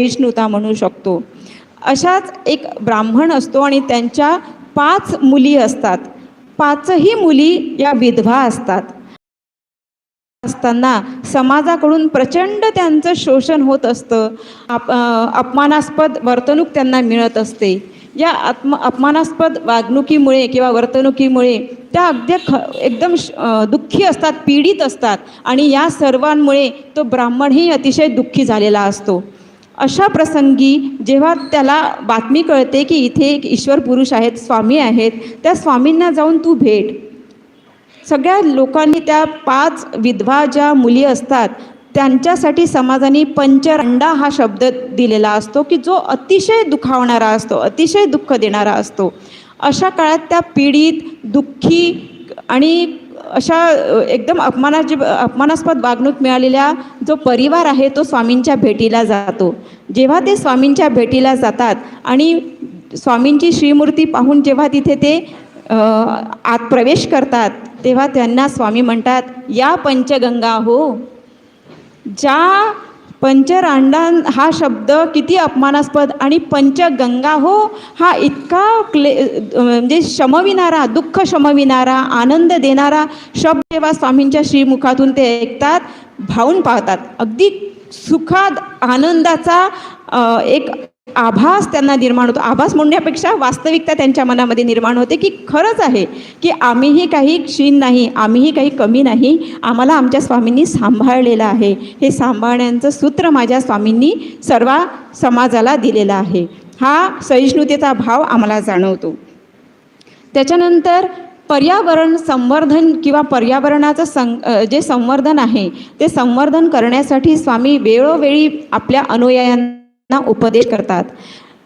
सहिष्णुता म्हणू शकतो. अशाच एक ब्राह्मण असतो आणि त्यांच्या पाच मुली असतात. पाचही मुली या विधवा असतात. असताना समाजाकडून प्रचंड त्यांचं शोषण होत असतं. आप अपमानास्पद वर्तणूक त्यांना मिळत असते. या आत्म अपमानास्पद वागणुकीमुळे किंवा वर्तणुकीमुळे त्या अगदी ख एकदम श- दुःखी असतात पीडित असतात. आणि या सर्वांमुळे तो ब्राह्मणही अतिशय दुःखी झालेला असतो. अशा प्रसंगी जेव्हा त्याला बातमी कळते की इथे एक ईश्वर पुरुष आहेत स्वामी आहेत त्या स्वामींना जाऊन तू भेट. सगळ्या लोकांनी त्या पाच विधवा ज्या मुली असतात त्यांच्यासाठी समाजाने पंचरंडा हा शब्द दिलेला असतो की जो अतिशय दुखावणारा असतो अतिशय दुःख देणारा असतो. अशा काळात त्या पीडित दुःखी आणि अशा एकदम अपमानाची अपमानास्पद वागणूक मिळालेल्या जो परिवार आहे तो स्वामींच्या भेटीला जातो. जेव्हा ते स्वामींच्या भेटीला जातात आणि स्वामींची श्रीमूर्ती पाहून जेव्हा तिथे ते आत प्रवेश करतात तेव्हा त्यांना स्वामी म्हणतात या पंचगंगा हो ज्या पंचरांडान हा शब्द किती अपमानास्पद आणि पंचगंगा हो हा इतका क्ले म्हणजे शमविणारा दुःख शमविणारा आनंद देणारा शब्द जेव्हा स्वामींच्या श्रीमुखातून ते ऐकतात भावून पाहतात. अगदी सुखाद आनंदाचा एक आभास त्यांना निर्माण होतो. आभास म्हणण्यापेक्षा वास्तविकता त्यांच्या मनामध्ये निर्माण होते की खरंच आहे की आम्हीही काही क्षीण नाही आम्हीही काही कमी नाही आम्हाला आमच्या स्वामींनी सांभाळलेलं आहे. हे सांभाळण्याचं सूत्र माझ्या स्वामींनी सर्व समाजाला दिलेलं आहे. हा सहिष्णुतेचा भाव आम्हाला जाणवतो. त्याच्यानंतर पर्यावरण संवर्धन किंवा पर्यावरणाचं सं जे संवर्धन आहे ते संवर्धन करण्यासाठी स्वामी वेळोवेळी आपल्या अनुयायांना ना उपदेश करतात.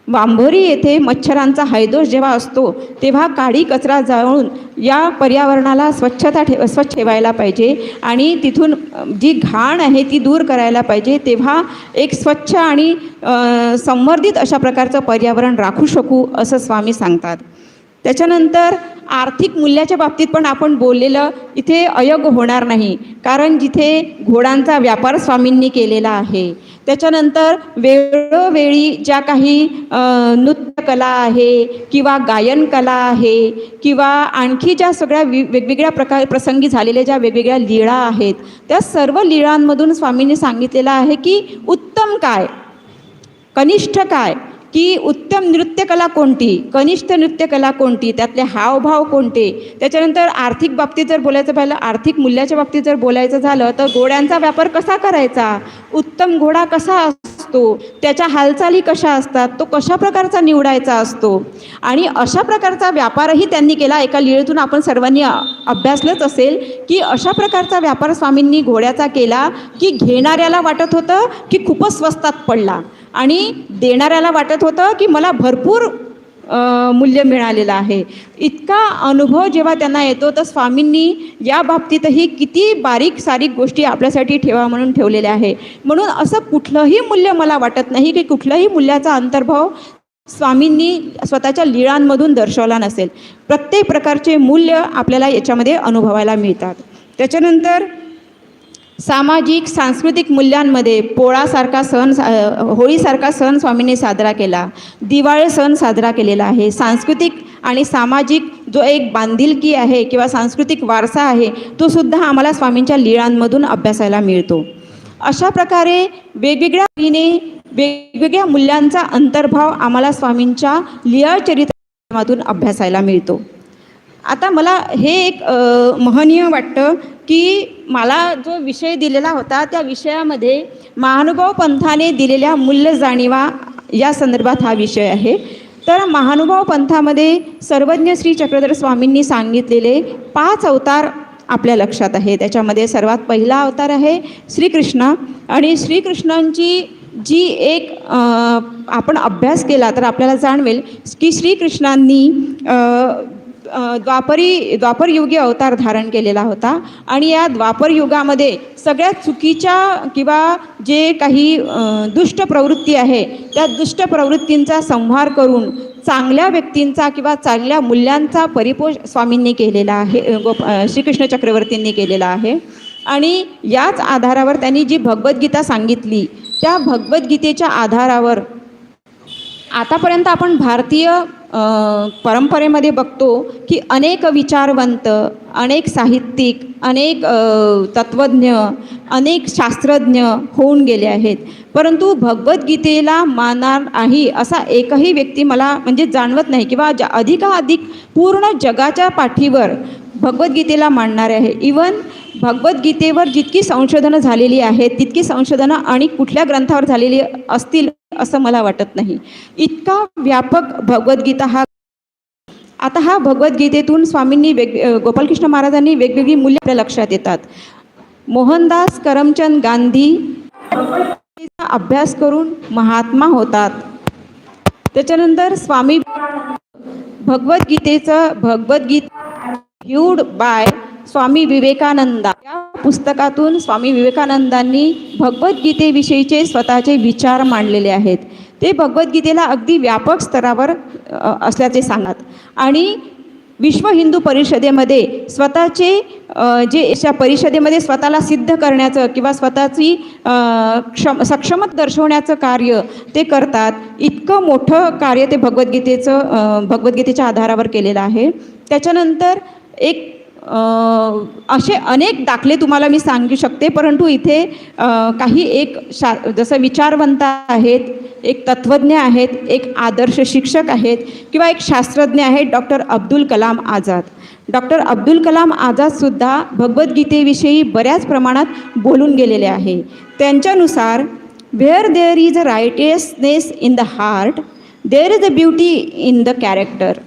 बांभोरी येथे मच्छरांचा हैदोष जेव्हा असतो तेव्हा काडी कचरा जाळून या पर्यावरणाला स्वच्छता ठेव स्वच्छ ठेवायला पाहिजे आणि तिथून जी घाण आहे ती दूर करायला पाहिजे तेव्हा एक स्वच्छ आणि संवर्धित अशा प्रकारचं पर्यावरण राखू शकू असं स्वामी सांगतात. त्याच्यानंतर आर्थिक मूल्याच्या बाबतीत पण आपण बोललेलं इथे अयोग होणार नाही. कारण जिथे घोडांचा व्यापार स्वामींनी केलेला आहे. त्याच्यानंतर वेळोवेळी ज्या काही नृत्यकला आहे किंवा गायनकला आहे किंवा आणखी ज्या सगळ्या वि वेगवेगळ्या प्रकार प्रसंगी झालेल्या ज्या वेगवेगळ्या लीळा आहेत त्या सर्व लीळांमधून स्वामींनी सांगितलेलं आहे की उत्तम काय? कनिष्ठ काय? की उत्तम नृत्यकला कोणती? कनिष्ठ नृत्यकला कोणती? त्यातले हावभाव कोणते? त्याच्यानंतर आर्थिक बाबतीत जर बोलायचं पाहिलं आर्थिक मूल्याच्या बाबतीत जर बोलायचं झालं तर घोड्यांचा व्यापार कसा करायचा? उत्तम घोडा कसा असतो? त्याच्या हालचाली कशा असतात? तो कशा प्रकारचा निवडायचा असतो? आणि अशा प्रकारचा व्यापारही त्यांनी केला. एका लीळेतून आपण सर्वांनी अभ्यासलंच असेल की अशा प्रकारचा व्यापार स्वामींनी घोड्याचा केला की घेणाऱ्याला वाटत होतं की खूपच स्वस्तात पडला. आणि देणाऱ्याला वाटत होतं की मला भरपूर मूल्य मिळालेलं आहे. इतका अनुभव जेव्हा त्यांना येतो तर स्वामींनी या बाबतीतही किती बारीक सारीक गोष्टी आपल्यासाठी ठेवा म्हणून ठेवलेल्या आहे. म्हणून असं कुठलंही मूल्य मला वाटत नाही की कुठल्याही मूल्याचा अंतर्भाव स्वामींनी स्वतःच्या लीळांमधून दर्शवला नसेल. प्रत्येक प्रकारचे मूल्य आपल्याला याच्यामध्ये अनुभवायला मिळतात. त्याच्यानंतर सामाजिक सांस्कृतिक मूल्यांमध्ये पोळासारखा सण होळीसारखा सण स्वामींनी साजरा केला. दिवाळी सण साजरा केलेला आहे. सांस्कृतिक आणि सामाजिक जो एक बांधिलकी आहे किंवा सांस्कृतिक वारसा आहे तो सुद्धा आम्हाला स्वामींच्या लीळांमधून अभ्यासायला मिळतो. अशा प्रकारे वेगवेगळ्या रीने वेगवेगळ्या मूल्यांचा अंतर्भाव आम्हाला स्वामींच्या लिळ चरित्रामधून अभ्यासायला मिळतो. आता मला हे एक महनीय वाटतं की मला जो विषय दिलेला होता त्या विषयामध्ये महानुभाव पंथाने दिलेल्या मूल्य जाणीवा या संदर्भात हा विषय आहे. तर महानुभाव पंथामध्ये सर्वज्ञ श्री चक्रधर स्वामींनी सांगितलेले पाच अवतार आपल्या लक्षात आहे त्याच्यामध्ये सर्वात पहिला अवतार आहे श्रीकृष्ण आणि श्रीकृष्णांची जी एक आपण अभ्यास केला तर आपल्याला जाणवेल की श्रीकृष्णांनी द्वापरी द्वापरयुगी अवतार धारण केलेला होता. आणि या द्वापरयुगामध्ये सगळ्यात चुकीच्या किंवा जे काही दुष्ट प्रवृत्ती आहे त्या दुष्ट प्रवृत्तींचा संहार करून चांगल्या व्यक्तींचा किंवा चांगल्या मूल्यांचा परिपोष स्वामींनी केलेला आहे गोप श्रीकृष्ण चक्रवर्तींनी केलेला आहे. आणि याच आधारावर त्यांनी जी भगवद्गीता सांगितली त्या भगवद्गीतेच्या आधारावर आतापर्यंत आपण भारतीय परंपरेमध्ये बघतो की अनेक विचारवंत अनेक साहित्यिक अनेक तत्त्वज्ञ अनेक शास्त्रज्ञ होऊन गेले आहेत. परंतु भगवद्गीतेला मानणार नाही असा एकही व्यक्ती मला म्हणजे जाणवत नाही किंवा ज अधिकाधिक पूर्ण जगाच्या पाठीवर भगवद्गीतेला मांडणारे आहे. इवन भगवद्गीतेवर जितकी संशोधनं झालेली आहेत तितकी संशोधनं आणि कुठल्या ग्रंथावर झालेली असतील असं मला वाटत नाही. इतका व्यापक भगवद्गीता हा आता हा भगवद्गीतेतून स्वामींनी वेग गोपालकृष्ण महाराजांनी वेगवेगळी मूल्य आपल्या लक्षात येतात. मोहनदास करमचंद गांधी अभ्यास करून महात्मा होतात. त्याच्यानंतर स्वामी भगवद्गीतेचं भगवद्गीत व्ह्यूड बाय स्वामी विवेकानंदा. या पुस्तकातून स्वामी विवेकानंदांनी भगवद्गीतेविषयीचे स्वतःचे विचार मांडलेले आहेत. ते भगवद्गीतेला अगदी व्यापक स्तरावर असल्याचे सांगतात. आणि विश्व हिंदू परिषदेमध्ये स्वतःचे जे अशा परिषदेमध्ये स्वतःला सिद्ध करण्याचं किंवा स्वतःची क्षम सक्षमत दर्शवण्याचं कार्य ते करतात इतकं मोठं कार्य ते भगवद्गीतेचं भगवद्गीतेच्या आधारावर केलेलं आहे. त्याच्यानंतर एक असे अनेक दाखले तुम्हाला मी सांगू शकते परंतु इथे काही एक शा जसं विचारवंत आहेत एक तत्त्वज्ञ आहेत एक आदर्श शिक्षक आहेत किंवा एक शास्त्रज्ञ आहेत डॉक्टर अब्दुल कलाम आझाद. डॉक्टर अब्दुल कलाम आझादसुद्धा भगवद्गीतेविषयी बऱ्याच प्रमाणात बोलून गेलेले आहे. त्यांच्यानुसार where there is a righteousness in the heart there is a beauty in the character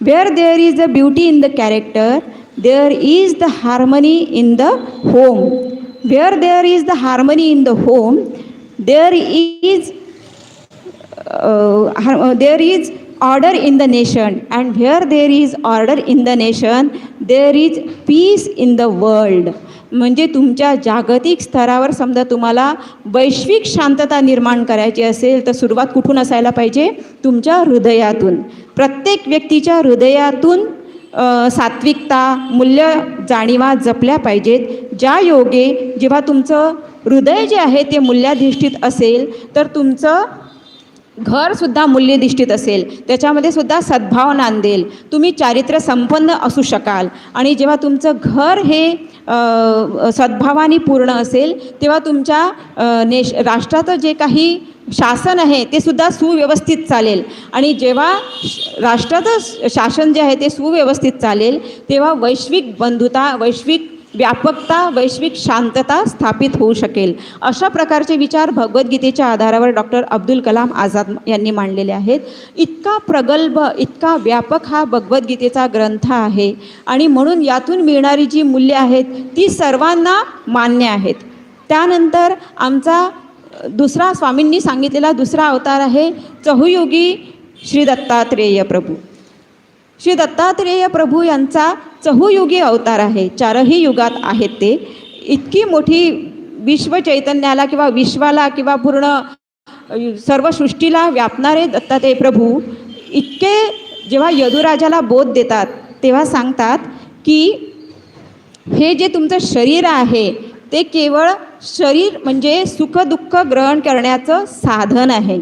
where there is a beauty in the character there is the harmony in the home where there is the harmony in the home there is there is order in the nation and where there is order in the nation there is peace in the world म्हणजे तुमच्या जागतिक स्तरावर समजा तुम्हाला वैश्विक शांतता निर्माण करायची असेल तर सुरुवात कुठून असायला पाहिजे? तुमच्या हृदयातून. प्रत्येक व्यक्तीच्या हृदयातून सात्विकता मूल्य जाणीवा जपल्या पाहिजेत. ज्या योगे जेव्हा तुमचं हृदय जे आहे ते मूल्याधिष्ठित असेल तर तुमचं घरसुद्धा मूल्यधिष्ठित असेल. त्याच्यामध्ये सुद्धा सद्भाव नांदेल तुम्ही चारित्र्य संपन्न असू शकाल. आणि जेव्हा तुमचं घर हे सद्भावाने पूर्ण असेल तेव्हा तुमच्या नेश राष्ट्राचं जे काही शासन आहे ते सुद्धा सुव्यवस्थित चालेल. आणि जेव्हा श- राष्ट्राचं शासन जे आहे ते सुव्यवस्थित चालेल तेव्हा वैश्विक बंधुता वैश्विक व्यापकता वैश्विक शांतता स्थापित होऊ शकेल. अशा प्रकारचे विचार भगवद्गीतेच्या आधारावर डॉक्टर अब्दुल कलाम आझाद यांनी मांडलेले आहेत. इतका प्रगल्भ इतका व्यापक हा भगवद्गीतेचा ग्रंथ आहे. आणि म्हणून यातून मिळणारी जी मूल्ये आहेत ती सर्वांना मान्य आहेत. त्यानंतर आमचा दुसरा स्वामींनी सांगितलेला दुसरा अवतार आहे चहुयुगी श्री दत्तात्रेय प्रभू. श्री दत्तात्रेय प्रभू यांचा चहुयुगी अवतार आहे. चारही युगात आहेत ते. इतकी मोठी विश्व चैतन्याला किंवा विश्वाला किंवा पूर्ण सर्व सृष्टीला व्यापणारे दत्तात्रेय प्रभू इतके जेव्हा यदुराजाला बोध देतात तेव्हा सांगतात की हे जे तुमचं शरीर आहे ते केवळ शरीर म्हणजे सुखदुःख ग्रहण करण्याचं साधन आहे.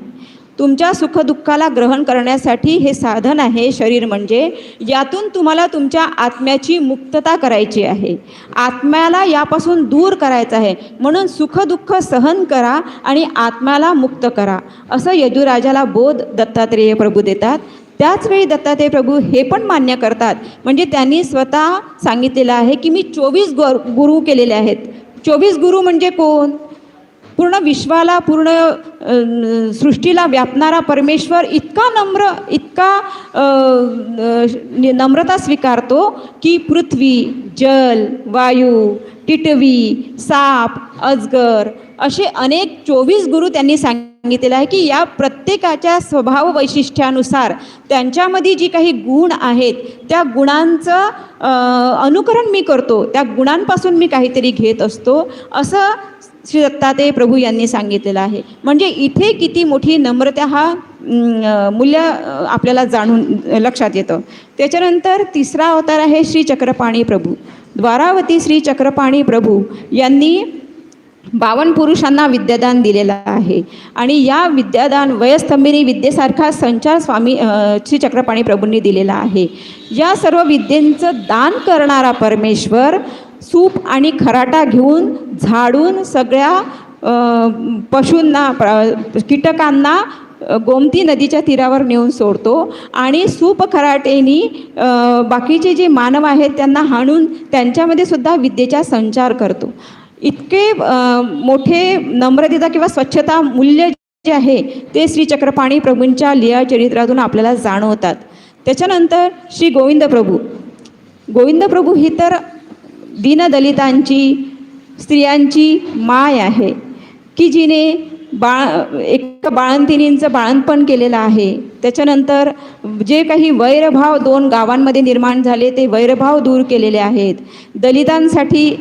तुमच्या सुखदुःखाला ग्रहण करण्यासाठी हे साधन आहे शरीर म्हणजे. यातून तुम्हाला तुमच्या आत्म्याची मुक्तता करायची आहे. आत्म्याला यापासून दूर करायचं आहे. म्हणून सुखदुःख सहन करा आणि आत्म्याला मुक्त करा. असं यदुराजाला बोध दत्तात्रेय प्रभू देतात. त्याचवेळी दत्तात्रेय प्रभू हे पण मान्य करतात. म्हणजे त्यांनी स्वतः सांगितलेलं आहे की मी चोवीस गुरु केलेले आहेत. चोवीस गुरु म्हणजे कोण? पूर्ण विश्वाला पूर्ण सृष्टीला व्यापणारा परमेश्वर इतका नम्र इतका नम्रता स्वीकारतो की पृथ्वी जल वायू टिटवी साप अजगर असे अनेक चोवीस गुरु त्यांनी सांग सांगितलेलं आहे की या प्रत्येकाच्या स्वभाव वैशिष्ट्यानुसार त्यांच्यामध्ये जी काही गुण आहेत त्या गुणांचं अनुकरण मी करतो त्या गुणांपासून मी काहीतरी घेत असतो असं श्री दत्तात्रेय प्रभू यांनी सांगितलेलं आहे. म्हणजे इथे किती मोठी नम्रता हा मूल्य आपल्याला जाणून लक्षात येतं. त्याच्यानंतर तिसरा अवतार आहे श्री चक्रपाणी प्रभू. द्वारावती श्री चक्रपाणी प्रभू यांनी बावन पुरुषांना विद्यादान दिलेलं आहे. आणि या विद्यादान वयस्तंभिनी विद्येसारखा संचार स्वामी श्री चक्रपाणी प्रभूंनी दिलेला आहे. या सर्व विद्येंचं दान करणारा परमेश्वर सूप आणि खराटा घेऊन झाडून सगळ्या पशूंना कीटकांना गोमती नदीच्या तीरावर नेऊन सोडतो आणि सूप खराटेनी बाकीचे जे मानव आहेत त्यांना हाणून त्यांच्यामध्ये सुद्धा विद्येचा संचार करतो. इतके मोठे नम्रतेचा किंवा स्वच्छता मूल्य जे आहे ते श्री चक्रपाणी प्रभूंच्या लिया चरित्रातून आपल्याला जाणवतात. त्याच्यानंतर श्री गोविंद प्रभू. गोविंद प्रभू ही तर दीनदलितांची स्त्रियांची माय आहे. की जिने बाळ एक बाळंतिनींचं बाळंतपण केलेलं आहे. त्याच्यानंतर जे काही वैरभाव दोन गावांमध्ये निर्माण झाले ते वैरभाव दूर केलेले आहेत. दलितांसाठी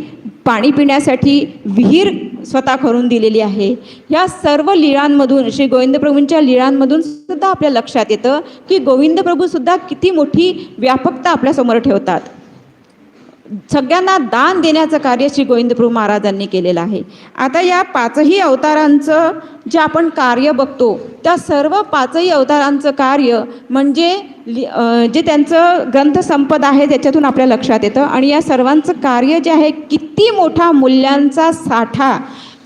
पाणी पिण्यासाठी विहीर स्वतः करून दिलेली आहे. या सर्व लीळांमधून श्री गोविंदप्रभूंच्या लिळांमधून सुद्धा आपल्या लक्षात येतं की गोविंद प्रभूसुद्धा किती मोठी व्यापकता आपल्यासमोर ठेवतात. सगळ्यांना दान देण्याचं कार्य श्री गोविंदप्रभू महाराजांनी केलेलं आहे. आता या पाचही अवतारांचं जे आपण कार्य बघतो त्या सर्व पाचही अवतारांचं कार्य म्हणजे लि- जे त्यांचं ग्रंथसंपद आहे त्याच्यातून आपल्या लक्षात येतं. आणि या सर्वांचं कार्य जे आहे किती मोठा मूल्यांचा साठा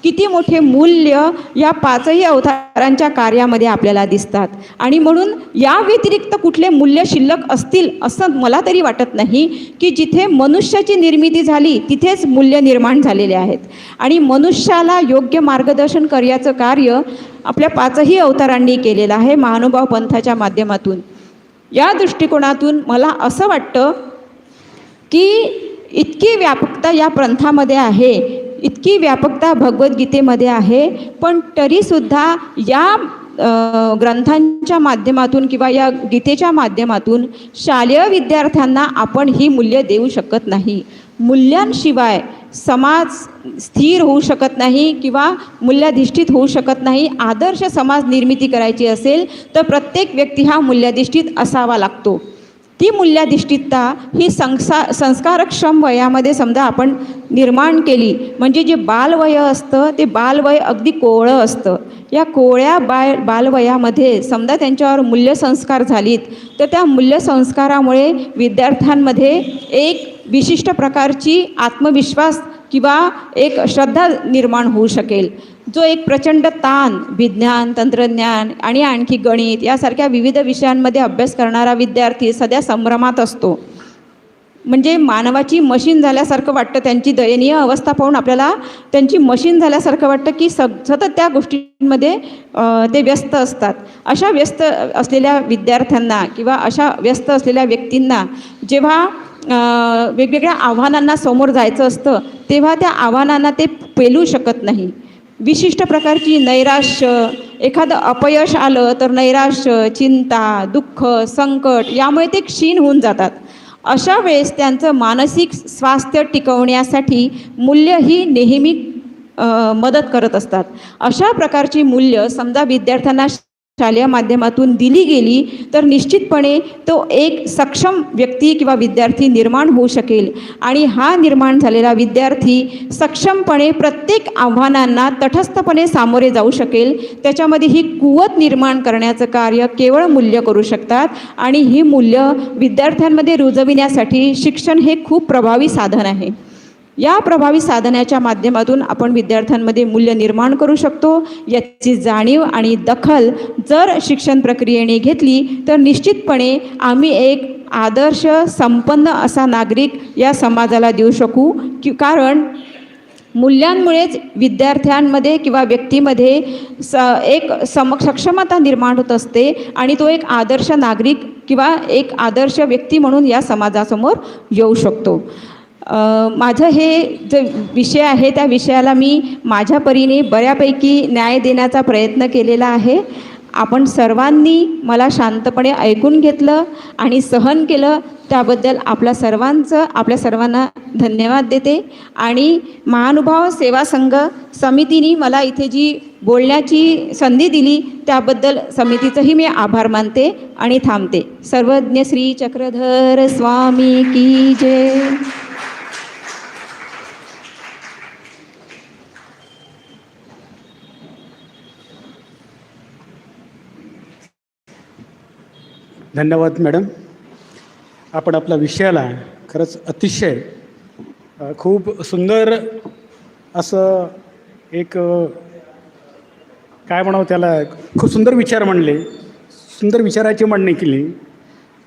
किती मोठे मूल्य या पाचही अवतारांच्या कार्यामध्ये आपल्याला दिसतात. आणि म्हणून या व्यतिरिक्त कुठले मूल्य शिल्लक असतील असं मला तरी वाटत नाही की जिथे मनुष्याची निर्मिती झाली तिथेच मूल्य निर्माण झालेले आहेत. आणि मनुष्याला योग्य मार्गदर्शन करण्याचं कार्य आपल्या पाचही अवतारांनी केलेलं आहे महानुभाव पंथाच्या माध्यमातून. या दृष्टिकोनातून मला असं वाटतं की इतकी व्यापकता या पंथामध्ये आहे इतकी व्यापकता भगवद्गीतेमध्ये आहे पण तरीसुद्धा या ग्रंथांच्या माध्यमातून किंवा या गीतेच्या माध्यमातून शालेय विद्यार्थ्यांना आपण ही मूल्य देऊ शकत नाही. मूल्यांशिवाय समाज स्थिर होऊ शकत नाही किंवा मूल्याधिष्ठित होऊ शकत नाही. आदर्श समाज निर्मिती करायची असेल तर प्रत्येक व्यक्ती हा मूल्याधिष्ठित असावा लागतो. ती मूल्याधिष्ठितता ही संसा संस्कारक्षम वयामध्ये समजा आपण निर्माण केली. म्हणजे जे बालवय असतं ते बालवय अगदी कोवळं असतं. या कोवळ्या बाय बालवयामध्ये समजा त्यांच्यावर मूल्यसंस्कार झालीत तर त्या मूल्यसंस्कारामुळे विद्यार्थ्यांमध्ये एक विशिष्ट प्रकारची आत्मविश्वास किंवा एक श्रद्धा निर्माण होऊ शकेल. जो एक प्रचंड ताण विज्ञान तंत्रज्ञान आणि आणखी गणित यासारख्या विविध विषयांमध्ये अभ्यास करणारा विद्यार्थी सध्या संभ्रमात असतो. म्हणजे मानवाची मशीन झाल्यासारखं वाटतं त्यांची दयनीय अवस्था पाहून आपल्याला त्यांची मशीन झाल्यासारखं वाटतं की स सतत त्या गोष्टींमध्ये ते व्यस्त असतात. अशा व्यस्त असलेल्या विद्यार्थ्यांना किंवा अशा व्यस्त असलेल्या व्यक्तींना जेव्हा वेगवेगळ्या आव्हानांना समोर जायचं असतं तेव्हा त्या आव्हानांना ते पेलू शकत नाही. विशिष्ट प्रकारची नैराश्य एखादं अपयश आलं तर नैराश्य चिंता दुःख संकट यामुळे ते क्षीण होऊन जातात. अशा वेळेस त्यांचं मानसिक स्वास्थ्य टिकवण्यासाठी मूल्य ही नेहमी मदत करत असतात. अशा प्रकारची मूल्य समजा विद्यार्थ्यांना शालेय माध्यमातून दिली गेली तर निश्चितपणे तो एक सक्षम व्यक्ती किंवा विद्यार्थी निर्माण होऊ शकेल. आणि हा निर्माण झालेला विद्यार्थी सक्षमपणे प्रत्येक आव्हानांना तटस्थपणे सामोरे जाऊ शकेल. त्याच्यामध्ये ही कुवत निर्माण करण्याचं कार्य केवळ मूल्य करू शकतात आणि ही मूल्य विद्यार्थ्यांमध्ये रुजविण्यासाठी शिक्षण हे खूप प्रभावी साधन आहे. या प्रभावी साधनाच्या माध्यमातून आपण विद्यार्थ्यांमध्ये मूल्य निर्माण करू शकतो. याची जाणीव आणि दखल जर शिक्षण प्रक्रियेने घेतली तर निश्चितपणे आम्ही एक आदर्श संपन्न असा नागरिक या समाजाला देऊ शकू. की कारण मूल्यांमुळेच विद्यार्थ्यांमध्ये किंवा व्यक्तीमध्ये स एक सम सक्षमता निर्माण होत असते आणि तो एक आदर्श नागरिक किंवा एक आदर्श व्यक्ती म्हणून या समाजासमोर येऊ शकतो. माझं हे जे विषय आहे त्या विषयाला मी माझ्या परीने बऱ्यापैकी न्याय देण्याचा प्रयत्न केलेला आहे. आपण सर्वांनी मला शांतपणे ऐकून घेतलं आणि सहन केलं त्याबद्दल आपल्या सर्वांचं आपल्या सर्वांना धन्यवाद देते. आणि महानुभाव सेवा संघ समितीने मला इथे जी बोलण्याची संधी दिली त्याबद्दल समितीचंही मी आभार मानते आणि थांबते. सर्वज्ञ श्री चक्रधर स्वामी की जय. धन्यवाद मॅडम. आपण आपल्या विषयाला खरंच अतिशय खूप सुंदर असं एक काय म्हणावं त्याला खूप सुंदर विचार मांडले सुंदर विचाराची मांडणी केली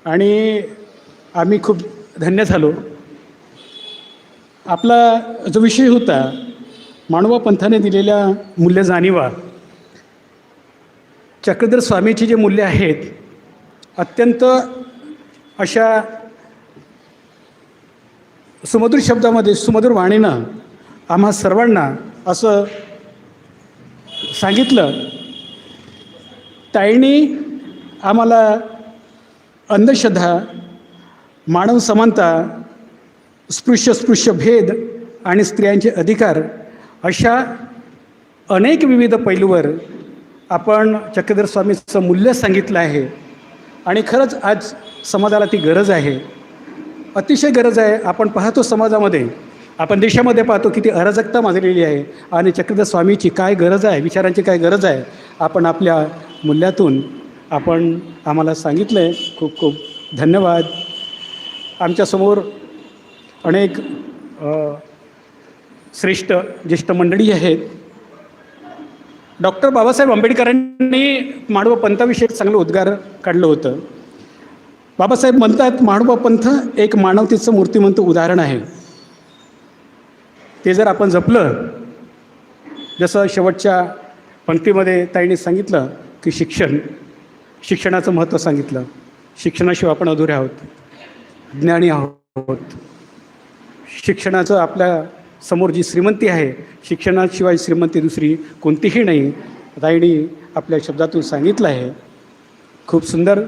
आणि आम्ही खूप धन्य झालो. आपला जो विषय होता मानवा पंथाने दिलेल्या मूल्य जाणीवा चक्रधर स्वामीची जे मूल्य आहेत अत्यंत अशा सुमधुर शब्दामध्ये सुमधुर वाणीनं आम्हा सर्वांना असं सांगितलं ताईंनी आम्हाला अंधश्रद्धा मानव समानता स्पृश्य स्पृश्य भेद आणि स्त्रियांचे अधिकार अशा अनेक विविध पैलूवर आपण चक्रधर स्वामीचं मूल्य सांगितलं आहे. आणि खरंच आज समाजाला ती गरज आहे. अतिशय गरज आहे. आपण पाहतो समाजामध्ये आपण देशामध्ये पाहतो किती अराजकता माजलेली आहे आणि चक्रधर स्वामीची काय गरज आहे विचारांची काय गरज आहे आपण आपल्या मूल्यातून आपण आम्हाला सांगितलं आहे खूप खूप धन्यवाद. आमच्यासमोर अनेक श्रेष्ठ ज्येष्ठ मंडळी आहेत. डॉक्टर बाबासाहेब आंबेडकरांनी मानव पंथाविषयी चांगलं उद्गार काढलं होतं. बाबासाहेब म्हणतात मानव पंथ एक मानवतेचं मूर्तिमंत उदाहरण आहे. ते जर आपण जपलं जसं शेवटच्या पंक्तीमध्ये ताईंनी सांगितलं की शिक्षण शिक्षणाचं महत्त्व सांगितलं. शिक्षणाशिवाय आपण अधुरे आहोत ज्ञानी आहोत. शिक्षणाचं आपल्या समोर जी श्रीमंती आहे शिक्षणाशिवाय श्रीमंती दुसरी कोणतीही नाही ताईंनी आपल्या शब्दातून सांगितलं आहे. खूप सुंदर.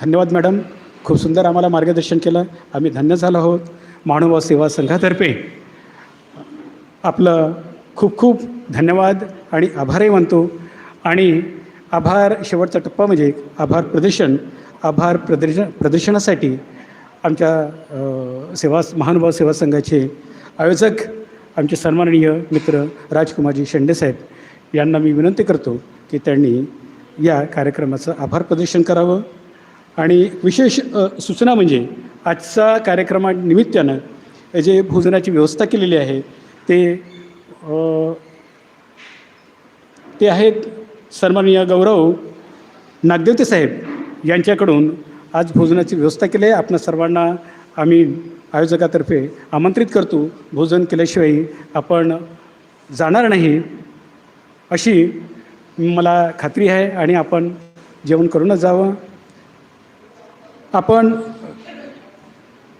धन्यवाद मॅडम. खूप सुंदर आम्हाला मार्गदर्शन केलं. आम्ही धन्य झालो आहोत. मानव सेवा संघातर्फे आपलं खूप खूप धन्यवाद आणि आभारही मानतो. आणि आभार शेवटचा टप्पा म्हणजे आभार प्रदर्शन. आभार प्रदर्शन प्रदर्शनासाठी आमच्या सेवा महानुभाव सेवा संघाचे आयोजक आमचे सन्माननीय मित्र राजकुमारजी शेंडेसाहेब यांना मी विनंती करतो की त्यांनी या कार्यक्रमाचं आभार प्रदर्शन करावं. आणि विशेष सूचना म्हणजे आजचा कार्यक्रमानिमित्तानं जे भोजनाची व्यवस्था केलेली आहे ते ते आहेत सन्माननीय गौरव नागदेवते साहेब यांच्याकडून आज भोजनाची व्यवस्था केली आहे. आपणा सर्वांना आम्ही आयोजकातर्फे आमंत्रित करतो. भोजन केल्याशिवाय आपण जाणार नाही. अशी मला खात्री आहे आणि आपण जेवण करूनच जावं. आपण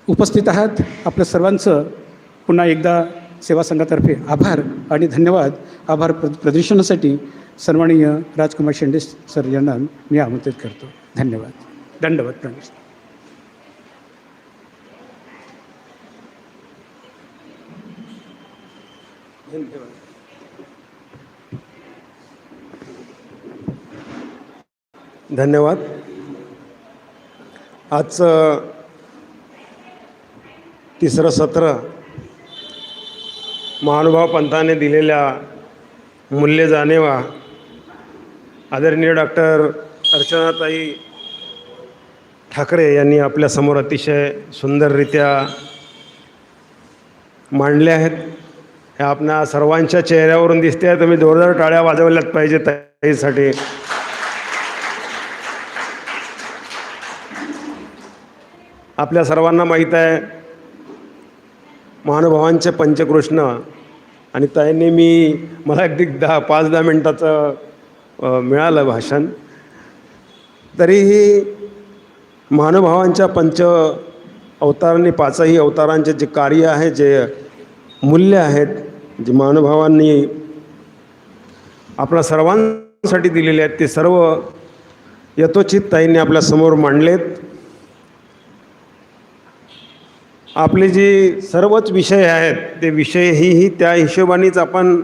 उपस्थित आहात. आपल्या सर्वांचं पुन्हा एकदा सेवा संघातर्फे आभार आणि धन्यवाद. आभार प्र प्रदर्शनासाठी सन्माननीय राजकुमार शेंडे सर यांना मी आमंत्रित करतो. धन्यवाद. दंडवत प्रणेश धन्यवाद. आजचं तिसरं सत्र महानुभाव पंथाने दिलेल्या मूल्य जाणेवा. आदरणीय डॉक्टर अर्चनाताई ठाकरे यांनी आपल्यासमोर अतिशय सुंदररित्या मांडले आहेत. ह्या आपल्या सर्वांच्या चेहऱ्यावरून दिसते आहे तुम्ही जोरदार टाळ्या वाजवल्यात पाहिजे ताईसाठी. आपल्या सर्वांना माहीत आहे महानुभावांचे पंचकृष्ण आणि ताईंनी मी मला अगदी दहा पाच दहा मिनटाचं मिळालं भाषण. तरीही महानुभावांच्या पंच अवतारांनी पाचही अवतारांचे जे कार्य आहे जे मूल्य आहेत जे महानुभावांनी आपल्या सर्वांसाठी दिलेले आहेत ते सर्व यथोचित ताईंनी आपल्यासमोर मांडलेत. आपले जे सर्वच विषय आहेत ते विषयही त्या हिशोबानेच आपण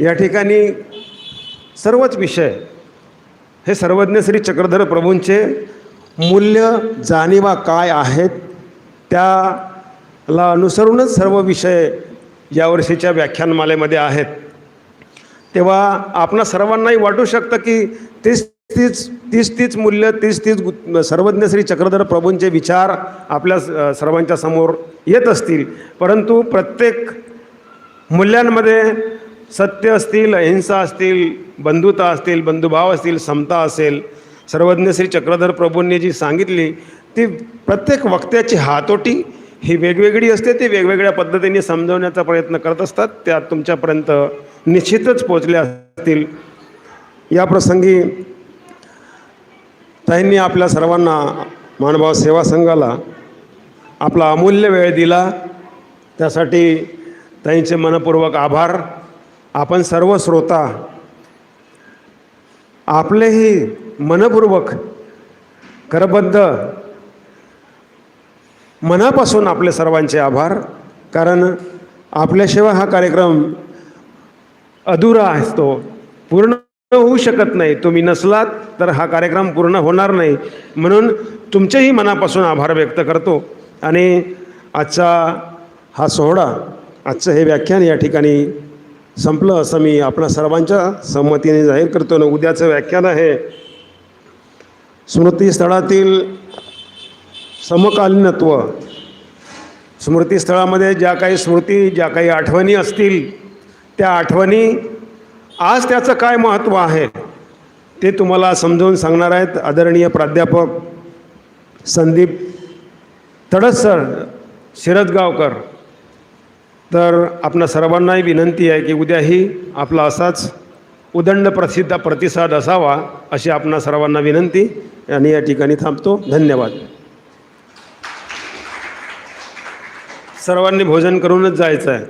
या ठिकाणी सर्वच विषय हे सर्वज्ञ श्री चक्रधर प्रभूंचे मूल्य जाणीवा काय आहेत त्या ला अनुसरूनच सर्व विषय यावर्षीच्या व्याख्यानमालेमध्ये आहेत. तेव्हा आपणा सर्वांनाही वाटू शकतं की तेच तीच तीच तीच मूल्य तीच तीच गु- सर्वज्ञ श्री चक्रधर प्रभूंचे विचार आपल्या स- सर्वांच्या समोर येत असतील. परंतु प्रत्येक मूल्यांमध्ये सत्य असतील अहिंसा असतील बंधुता असतील बंधुभाव असतील समता असेल. सर्वज्ञ श्री चक्रधर प्रभूंनी जी सांगितली ती प्रत्येक वक्त्याची हातोटी ही वेगवेगळी असते ती वेगवेगळ्या पद्धतीने समजवण्याचा प्रयत्न करत असतात. त्या तुमच्यापर्यंत निश्चितच पोचल्या असतील. या प्रसंगी ताईंनी आपल्या सर्वांना मानभाव सेवा संघाला आपला अमूल्य वेळ दिला. त्यासाठी ताईंचे मनपूर्वक आभार. आपण सर्व श्रोता आपलेही मनपूर्वक करबद्ध मनापासून आपले सर्वांचे आभार. कारण आपल्याशिवाय हा कार्यक्रम अधुरा असतो. पूर्ण होऊ शकत नाही. तुम्ही नसलात तर हा कार्यक्रम पूर्ण होणार नाही. म्हणून तुमचेही मनापासून आभार व्यक्त करतो. आणि आजचा हा सोहळा आजचं हे व्याख्यान या ठिकाणी संपलं असं मी आपणा सर्वांच्या संमतीने जाहीर करतो. ना उद्याचं व्याख्यान आहे स्मृतीस्थळातील समकालीनत्व. स्मृतीस्थळामध्ये ज्या काही स्मृती ज्या काही आठवणी असतील त्या आठवणी आज त्याचं काय महत्त्व आहे ते तुम्हाला समजावून सांगणार आहेत आदरणीय प्राध्यापक संदीप तडसर शिरदगावकर तर आपणा सर्वांनाही विनंती आहे की उद्याही आपला असाच उदंड प्रसिद्ध प्रतिसाद असावा अशी आपणा सर्वांना विनंती. आणि या ठिकाणी थांबतो. धन्यवाद. सर्वांनी भोजन करूनच जायचं आहे.